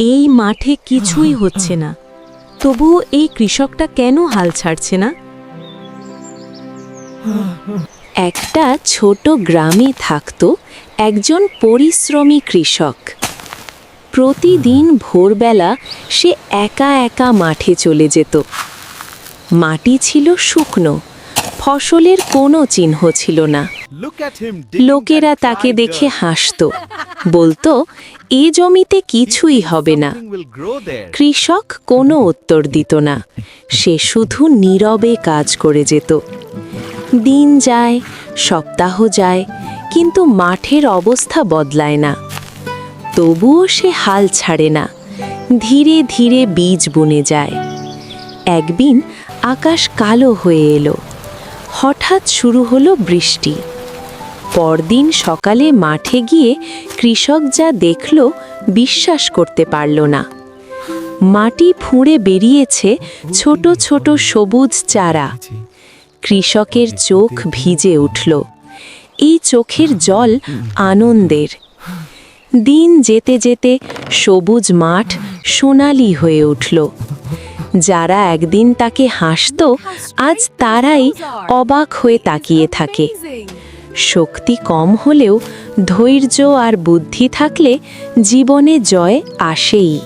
এই মাঠে কিছুই হচ্ছে না। তবুও এই কৃষকটা কেন হাল ছাড়ছে না? একটা ছোট গ্রামে থাকত একজন পরিশ্রমী কৃষক। প্রতিদিন ভোরবেলা সে একা একা মাঠে চলে যেত। মাটি ছিল শুকনো ফসলের কোনো চিহ্ন ছিল না। লোকেরা তাকে দেখে হাসত। বলতো এ জমিতে কিছুই হবে না। কৃষক কোনো উত্তর দিত না। সে শুধু নীরবে কাজ করে যেত। দিন যায় সপ্তাহ যায় কিন্তু মাঠের অবস্থা বদলায় না। তবুও সে হাল ছাড়ে না। ধীরে ধীরে বীজ বুনে যায়। একদিন আকাশ কালো হয়ে এলো। হঠাৎ শুরু হলো বৃষ্টি। পরদিন সকালে মাঠে গিয়ে কৃষক যা দেখল বিশ্বাস করতে পারল না। মাটি ফুঁড়ে বেরিয়েছে ছোট ছোট সবুজ চারা। কৃষকের চোখ ভিজে উঠল। এই চোখের জল আনন্দের। দিন যেতে যেতে সবুজ মাঠ সোনালি হয়ে উঠল। যারা একদিন তাকে হাসত, আজ তারাই অবাক হয়ে তাকিয়ে থাকে। শক্তি কম হলেও ধৈর্য আর বুদ্ধি থাকলে জীবনে জয় আসেই।